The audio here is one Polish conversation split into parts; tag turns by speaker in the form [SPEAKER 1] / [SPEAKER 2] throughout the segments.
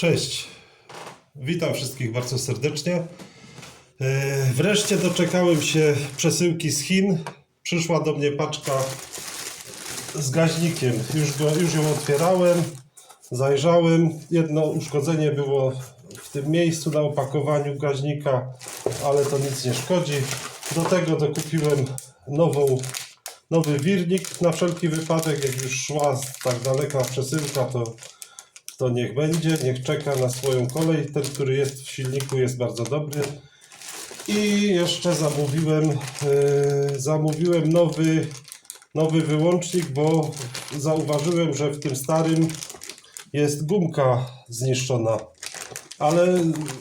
[SPEAKER 1] Cześć. Witam wszystkich bardzo serdecznie. E, Wreszcie doczekałem się przesyłki z Chin. Przyszła do mnie paczka z gaźnikiem. Już, go, już ją otwierałem, zajrzałem. Jedno uszkodzenie było w tym miejscu na opakowaniu gaźnika, ale to nic nie szkodzi. Do tego dokupiłem nową, nowy wirnik na wszelki wypadek. Jak już szła tak daleka przesyłka, to to niech będzie, niech czeka na swoją kolej. Ten, który jest w silniku, jest bardzo dobry. I jeszcze zamówiłem, e, zamówiłem nowy, nowy wyłącznik, bo zauważyłem, że w tym starym jest gumka zniszczona. Ale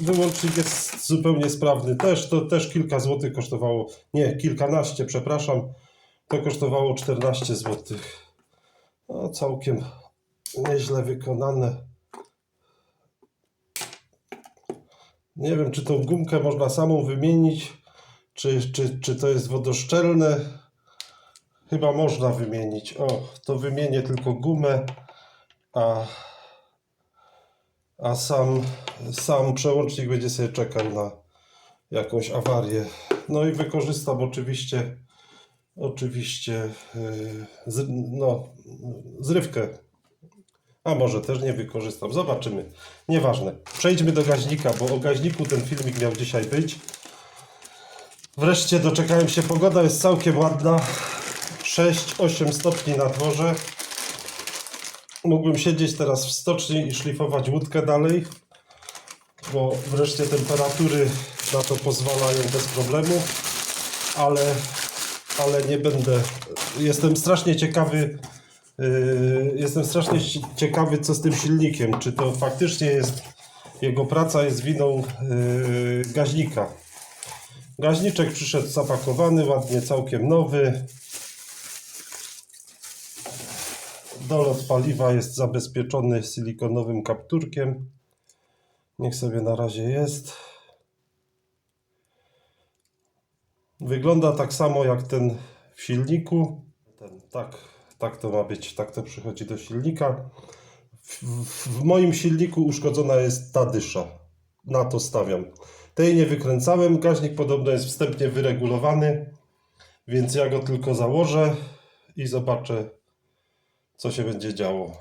[SPEAKER 1] wyłącznik jest zupełnie sprawny. Też to też kilka złotych kosztowało. Nie, kilkanaście, przepraszam. To kosztowało 14 złotych. No, całkiem nieźle wykonane. Nie wiem, czy tą gumkę można samą wymienić, czy, czy, czy to jest wodoszczelne. Chyba można wymienić. O, to wymienię tylko gumę, a, a sam, sam przełącznik będzie sobie czekał na jakąś awarię. No i wykorzystam oczywiście, oczywiście yy, z, no, zrywkę a może też nie wykorzystam. Zobaczymy. Nieważne. Przejdźmy do gaźnika, bo o gaźniku ten filmik miał dzisiaj być. Wreszcie doczekałem się. Pogoda jest całkiem ładna. 6-8 stopni na dworze. Mógłbym siedzieć teraz w stoczni i szlifować łódkę dalej, bo wreszcie temperatury na to pozwalają bez problemu, ale, ale nie będę. Jestem strasznie ciekawy, Jestem strasznie ci- ciekawy, co z tym silnikiem. Czy to faktycznie jest jego praca jest winą yy, gaźnika. Gaźniczek przyszedł zapakowany, ładnie, całkiem nowy. Dolot paliwa jest zabezpieczony silikonowym kapturkiem. Niech sobie na razie jest. Wygląda tak samo jak ten w silniku. Ten, tak, tak to ma być, tak to przychodzi do silnika. W, w, w moim silniku uszkodzona jest ta dysza. Na to stawiam. Tej nie wykręcałem. Gaźnik podobno jest wstępnie wyregulowany, więc ja go tylko założę i zobaczę, co się będzie działo.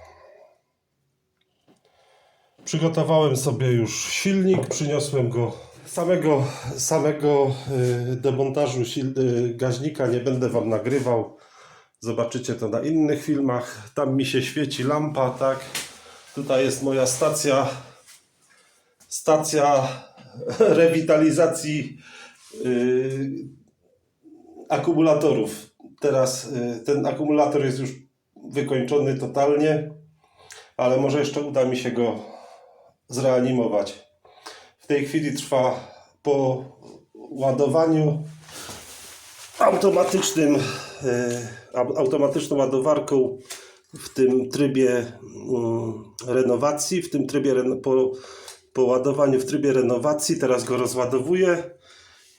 [SPEAKER 1] Przygotowałem sobie już silnik, przyniosłem go samego, samego y, demontażu y, gaźnika nie będę Wam nagrywał. Zobaczycie to na innych filmach. Tam mi się świeci lampa, tak. Tutaj jest moja stacja. Stacja rewitalizacji y, akumulatorów. Teraz y, ten akumulator jest już wykończony totalnie, ale może jeszcze uda mi się go zreanimować. W tej chwili trwa po ładowaniu automatycznym, au- automatyczną ładowarką w tym trybie mm, renowacji, w tym trybie po, po ładowaniu w trybie renowacji, teraz go rozładowuję.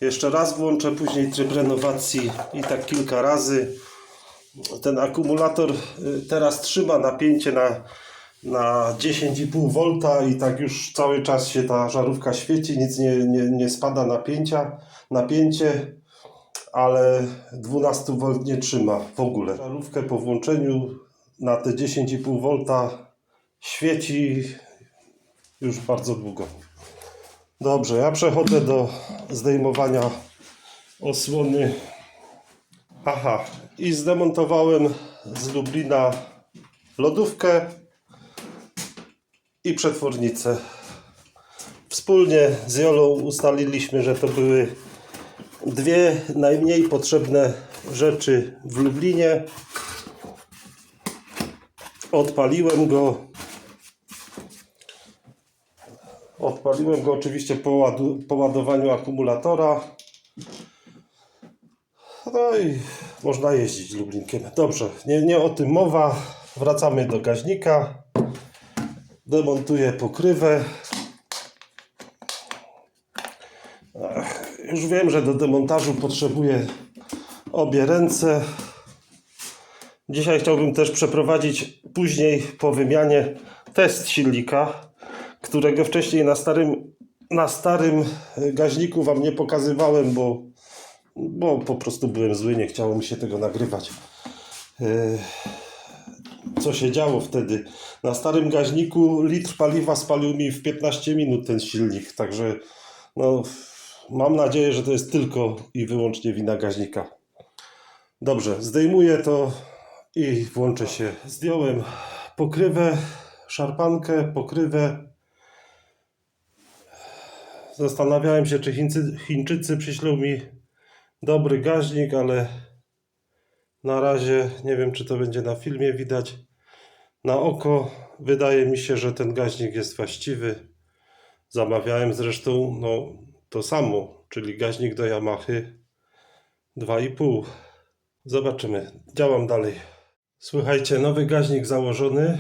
[SPEAKER 1] Jeszcze raz włączę, później tryb renowacji i tak kilka razy. Ten akumulator y, teraz trzyma napięcie na, na 10,5 V i tak już cały czas się ta żarówka świeci, nic nie, nie, nie spada napięcia, napięcie ale 12 V nie trzyma w ogóle. Żarówkę po włączeniu na te 10,5 V świeci już bardzo długo. Dobrze, ja przechodzę do zdejmowania osłony. Aha, i zdemontowałem z Lublina lodówkę i przetwornicę. Wspólnie z Jolą ustaliliśmy, że to były dwie najmniej potrzebne rzeczy w Lublinie. Odpaliłem go. Odpaliłem go oczywiście po, ładu, po ładowaniu akumulatora. No i można jeździć Lublinkiem. Dobrze, nie, nie o tym mowa. Wracamy do gaźnika. Demontuję pokrywę. Już wiem, że do demontażu potrzebuję obie ręce. Dzisiaj chciałbym też przeprowadzić później po wymianie test silnika. którego wcześniej na starym, na starym gaźniku Wam nie pokazywałem, bo, bo po prostu byłem zły, nie chciało mi się tego nagrywać. Yy, Co się działo wtedy? Na starym gaźniku litr paliwa spalił mi w 15 minut ten silnik, także no, mam nadzieję, że to jest tylko i wyłącznie wina gaźnika. Dobrze, zdejmuję to i włączę się. Zdjąłem pokrywę, szarpankę, pokrywę. Zastanawiałem się, czy Chińcy, Chińczycy przyślą mi dobry gaźnik, ale na razie nie wiem, czy to będzie na filmie widać. Na oko wydaje mi się, że ten gaźnik jest właściwy. Zamawiałem zresztą no, to samo, czyli gaźnik do Yamahy 2,5. Zobaczymy. Działam dalej. Słuchajcie, nowy gaźnik założony.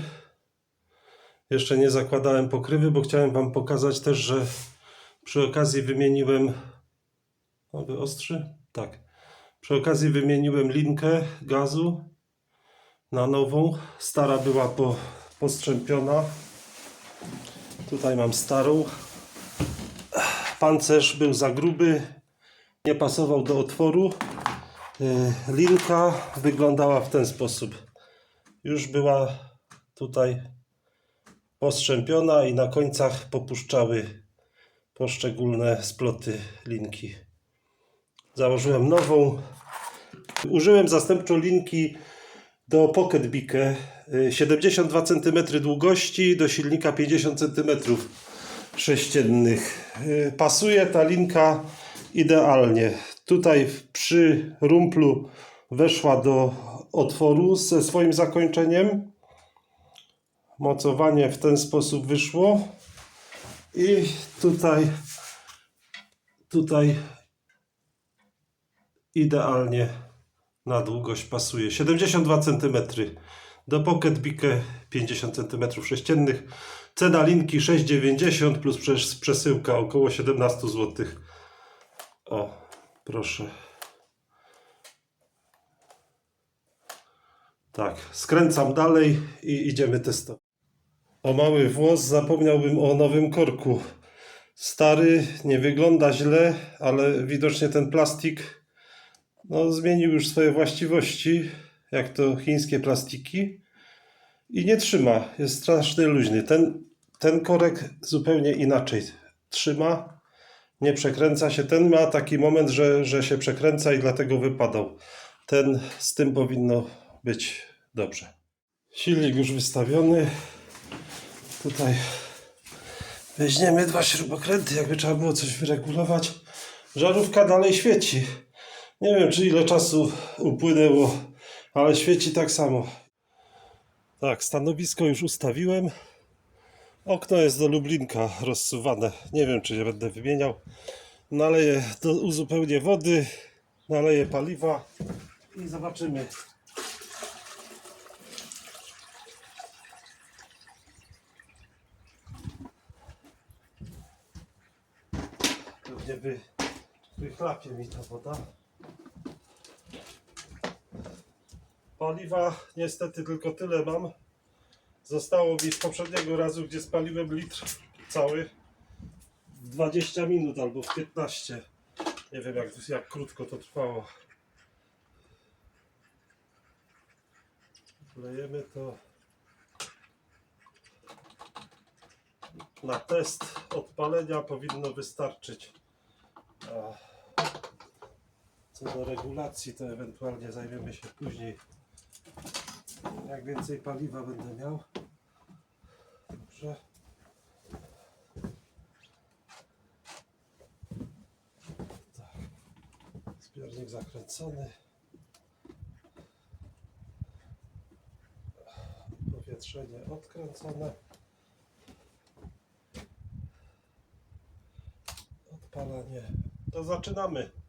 [SPEAKER 1] Jeszcze nie zakładałem pokrywy, bo chciałem Wam pokazać też, że przy okazji wymieniłem. Nowy ostrzy? Tak. Przy okazji wymieniłem linkę gazu na nową. Stara była po, postrzępiona. Tutaj mam starą. Pancerz był za gruby, nie pasował do otworu. Yy, Linka wyglądała w ten sposób. Już była tutaj postrzępiona i na końcach popuszczały poszczególne sploty linki. Założyłem nową. Użyłem zastępczo linki do Pocket Bikę. y, 72 cm długości do silnika 50 cm sześciennych. Y, Pasuje ta linka idealnie. Tutaj przy rumplu weszła do otworu ze swoim zakończeniem. Mocowanie w ten sposób wyszło. I tutaj tutaj idealnie na długość pasuje. 72 cm. Do Pocket Bikę 50 cm sześciennych. Cena linki 6,90 plus przes- przesyłka około 17 zł. O, proszę. Tak, skręcam dalej i idziemy testować. O mały włos, zapomniałbym o nowym korku. Stary, nie wygląda źle, ale widocznie ten plastik no, zmienił już swoje właściwości, jak to chińskie plastiki i nie trzyma, jest strasznie luźny. Ten, ten korek zupełnie inaczej trzyma, nie przekręca się. Ten ma taki moment, że, że się przekręca i dlatego wypadał. Ten z tym powinno być dobrze. Silnik już wystawiony. Tutaj weźmiemy dwa śrubokręty, jakby trzeba było coś wyregulować. Żarówka dalej świeci. Nie wiem, czy ile czasu upłynęło, ale świeci tak samo. Tak, stanowisko już ustawiłem. Okno jest do Lublinka rozsuwane. Nie wiem, czy je będę wymieniał. Naleję, do, uzupełnię wody, naleję paliwa i zobaczymy. Pewnie wy, wychlapie mi ta woda. Paliwa niestety tylko tyle mam. Zostało mi z poprzedniego razu, gdzie spaliłem litr cały w 20 minut albo w 15. Nie wiem jak, jak krótko to trwało. Wlejemy to na test odpalenia powinno wystarczyć. Co do regulacji, to ewentualnie zajmiemy się później. Jak więcej paliwa będę miał. Dobrze. Tak. Zbiornik zakręcony. Powietrzenie odkręcone. Odpalanie. To zaczynamy.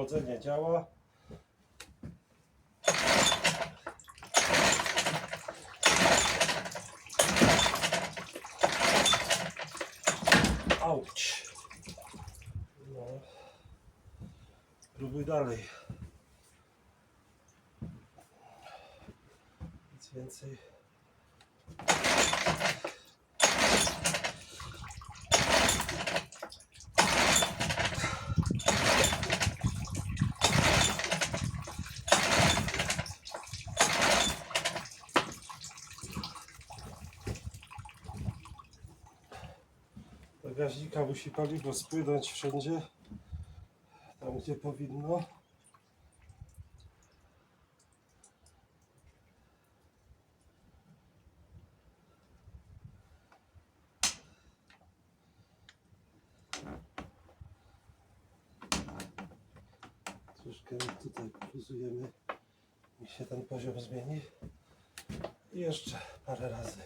[SPEAKER 1] Chłodzenie działa. Auć. No. Próbuj dalej. Nic więcej. Do gaźnika musi paliwo spłynąć wszędzie, tam gdzie powinno. Troszkę tutaj poluzujemy, niech się ten poziom zmieni. I jeszcze parę razy.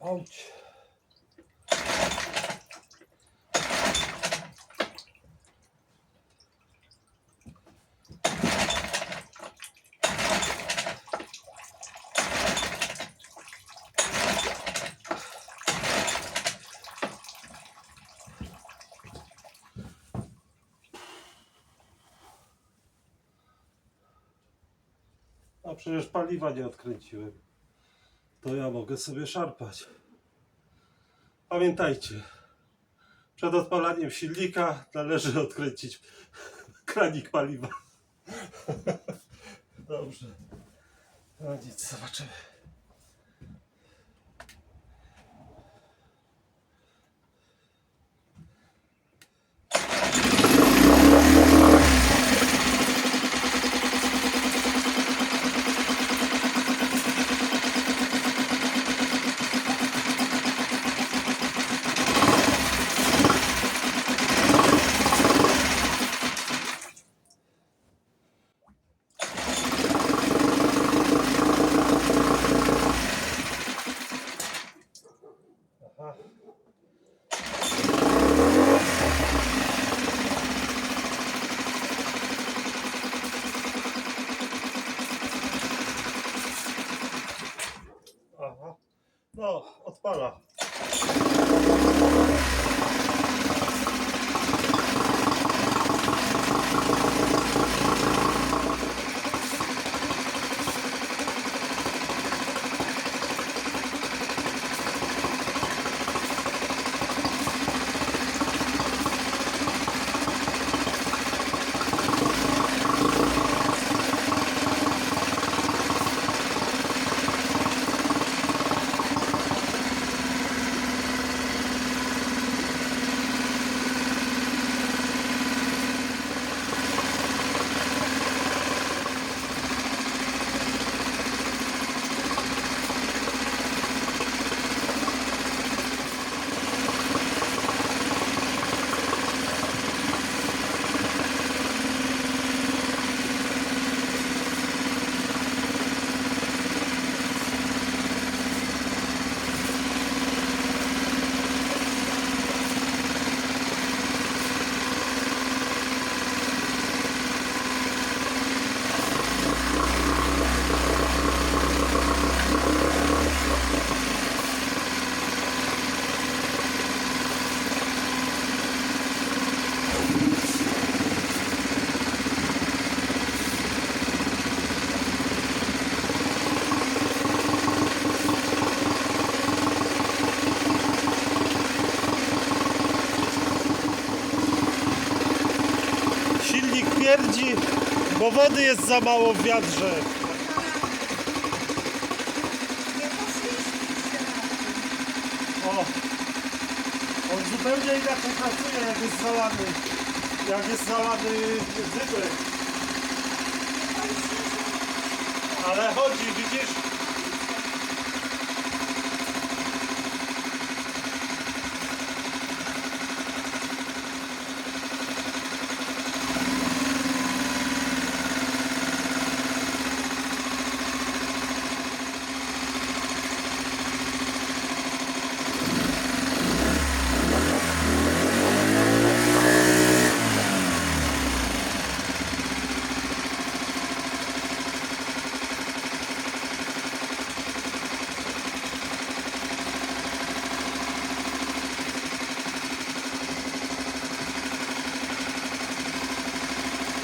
[SPEAKER 1] Auć. A przecież paliwa nie odkręciłem. To ja mogę sobie szarpać. Pamiętajcie, przed odpalaniem silnika należy odkręcić kranik paliwa. Dobrze. No nic, zobaczymy. Wody jest za mało w wiatrze. O, zupełnie inaczej pracuje, jak jest zalany. Jak jest zalany dybek. Ale chodzi, widzisz?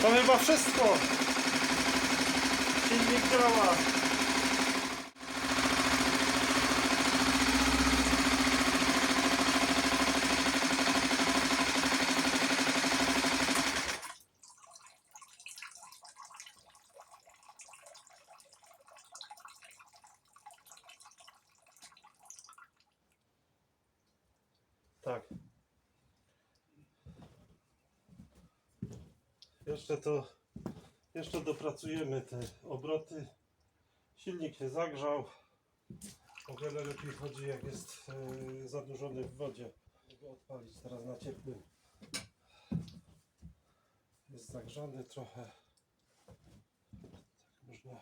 [SPEAKER 1] To chyba wszystko. Silnik działa. Tak. Jeszcze to, jeszcze dopracujemy te obroty. Silnik się zagrzał. O wiele lepiej chodzi jak jest e, zanurzony w wodzie. Mogę odpalić teraz na ciepłym. Jest zagrzany trochę. Tak można.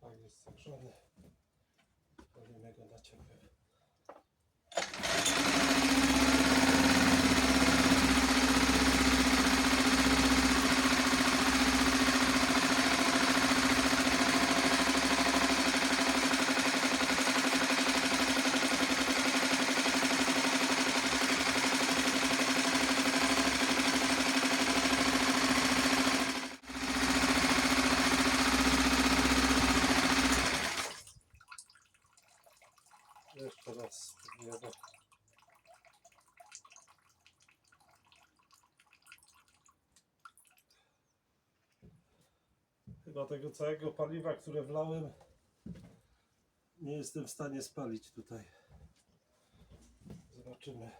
[SPEAKER 1] Tak jest zagrzany. Odpalimy go na ciepłym. Jeszcze raz spróbujemy. Chyba tego całego paliwa, które wlałem, nie jestem w stanie spalić tutaj. Zobaczymy.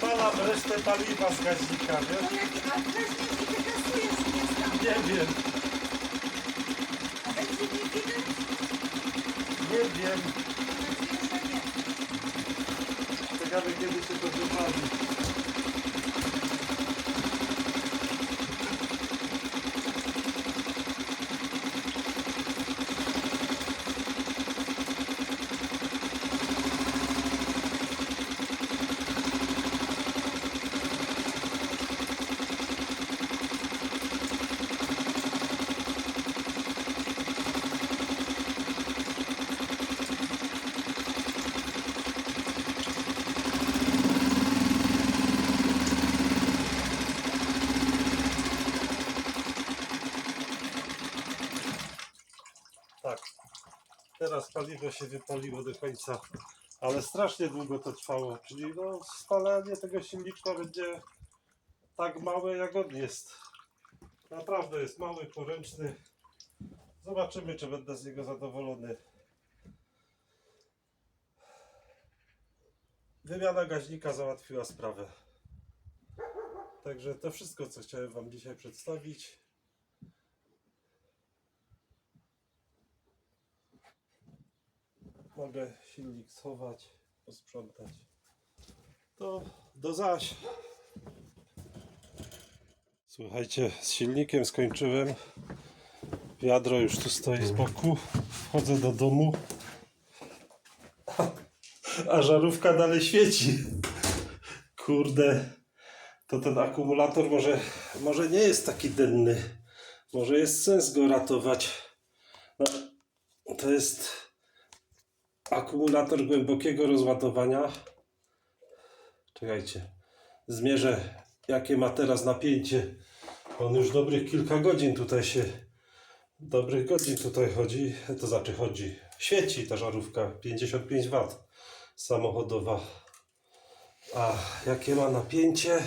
[SPEAKER 1] Wypalam resztę paliwa z gaźnika,
[SPEAKER 2] No
[SPEAKER 1] wiesz?
[SPEAKER 2] jak, a wykasujesz.
[SPEAKER 1] Nie wiem,
[SPEAKER 2] A będzie mi widać?
[SPEAKER 1] nie wiem.
[SPEAKER 2] Mam nadzieję, że nie.
[SPEAKER 1] Ciekawe kiedy się to wypali. Teraz paliwo się wypaliło do końca, ale strasznie długo to trwało. Czyli no, spalanie tego silniczka będzie tak małe jak on jest. Naprawdę jest mały, poręczny. Zobaczymy, czy będę z niego zadowolony. Wymiana gaźnika załatwiła sprawę. Także to wszystko, co chciałem Wam dzisiaj przedstawić. Mogę silnik schować, posprzątać. To do zaś. Słuchajcie, z silnikiem skończyłem. Wiadro już tu stoi z boku. Wchodzę do domu. A żarówka dalej świeci. Kurde. To ten akumulator może, może nie jest taki denny. Może jest sens go ratować. No, to jest akumulator głębokiego rozładowania. Czekajcie. Zmierzę, jakie ma teraz napięcie. On już dobrych kilka godzin tutaj się. Dobrych godzin tutaj chodzi. To znaczy chodzi. Świeci ta żarówka. 55 W samochodowa. A jakie ma napięcie?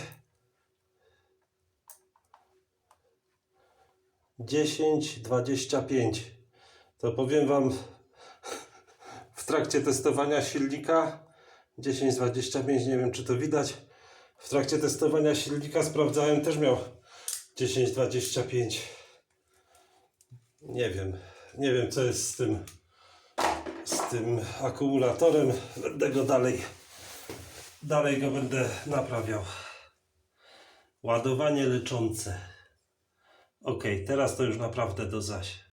[SPEAKER 1] 10-25. To powiem Wam, w trakcie testowania silnika 10-25, nie wiem czy to widać. W trakcie testowania silnika sprawdzałem, też miał 10-25. Nie wiem, nie wiem co jest z tym z tym akumulatorem. Będę go dalej dalej go będę naprawiał. Ładowanie leczące. Ok, teraz to już naprawdę do zaś.